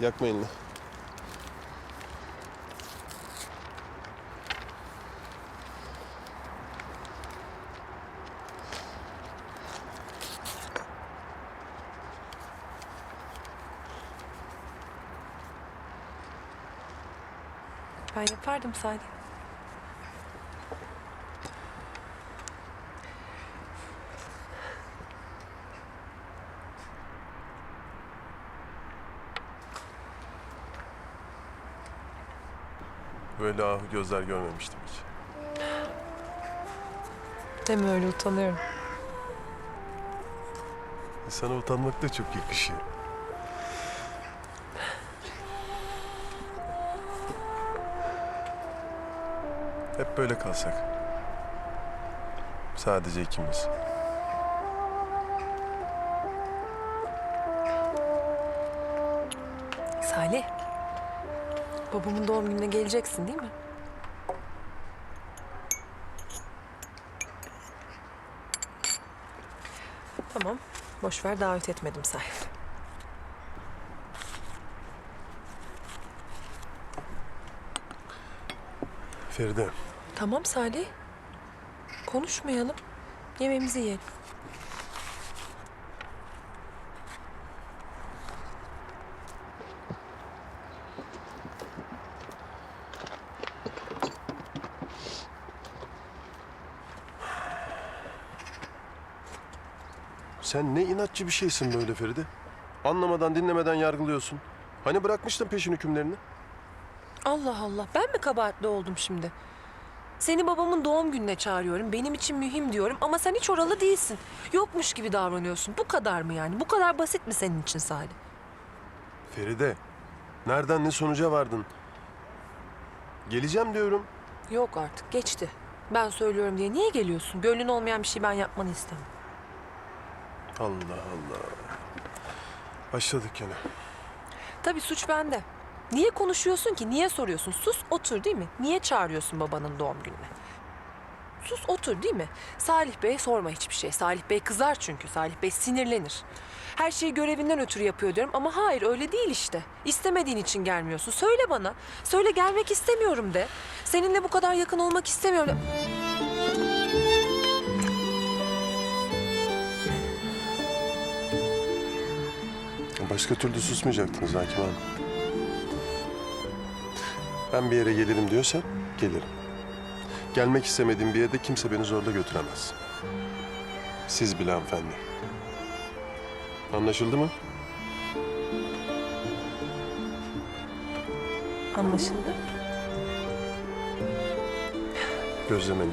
Yakma elini. Ben yapardım Salih. Böyle ahu gözler görmemiştim hiç. Deme öyle utanıyorum. Sana utanmak da çok yakışıyor. Hep böyle kalsak. Sadece ikimiz. Salih. Babamın doğum gününe geleceksin değil mi? Tamam. Boş ver davet etmedim say. Feride, Tamam Salih. Konuşmayalım. Yemeğimizi yiyelim. Sen ne inatçı bir şeysin böyle Feride. Anlamadan dinlemeden yargılıyorsun. Hani bırakmıştın peşin hükümlerini? Allah Allah. Ben mi kabahatli oldum şimdi? Seni babamın doğum gününe çağırıyorum. Benim için mühim diyorum ama sen hiç oralı değilsin. Yokmuş gibi davranıyorsun. Bu kadar mı yani? Bu kadar basit mi senin için Salih? Feride, nereden ne sonuca vardın? Geleceğim diyorum. Yok artık geçti. Ben söylüyorum diye niye geliyorsun? Gönlün olmayan bir şey ben yapmanı istemem. Allah Allah. Başladık gene. Tabii suç bende. Niye konuşuyorsun ki? Niye soruyorsun? Sus otur değil mi? Niye çağırıyorsun babanın doğum gününe? Sus otur değil mi? Salih Bey sorma hiçbir şey. Salih Bey kızar çünkü. Salih Bey sinirlenir. Her şeyi görevinden ötürü yapıyor diyorum ama hayır öyle değil işte. İstemediğin için gelmiyorsun. Söyle bana. Söyle gelmek istemiyorum de. Seninle bu kadar yakın olmak istemiyorum. de. Başka türlü susmayacaktınız Hakim Hanım. Ben bir yere gelirim diyorsam gelirim. Gelmek istemediğim bir yerde kimse beni zorla götüremez. Siz bile hanımefendi. Anlaşıldı mı? Anlaşıldı. Gözlemeni.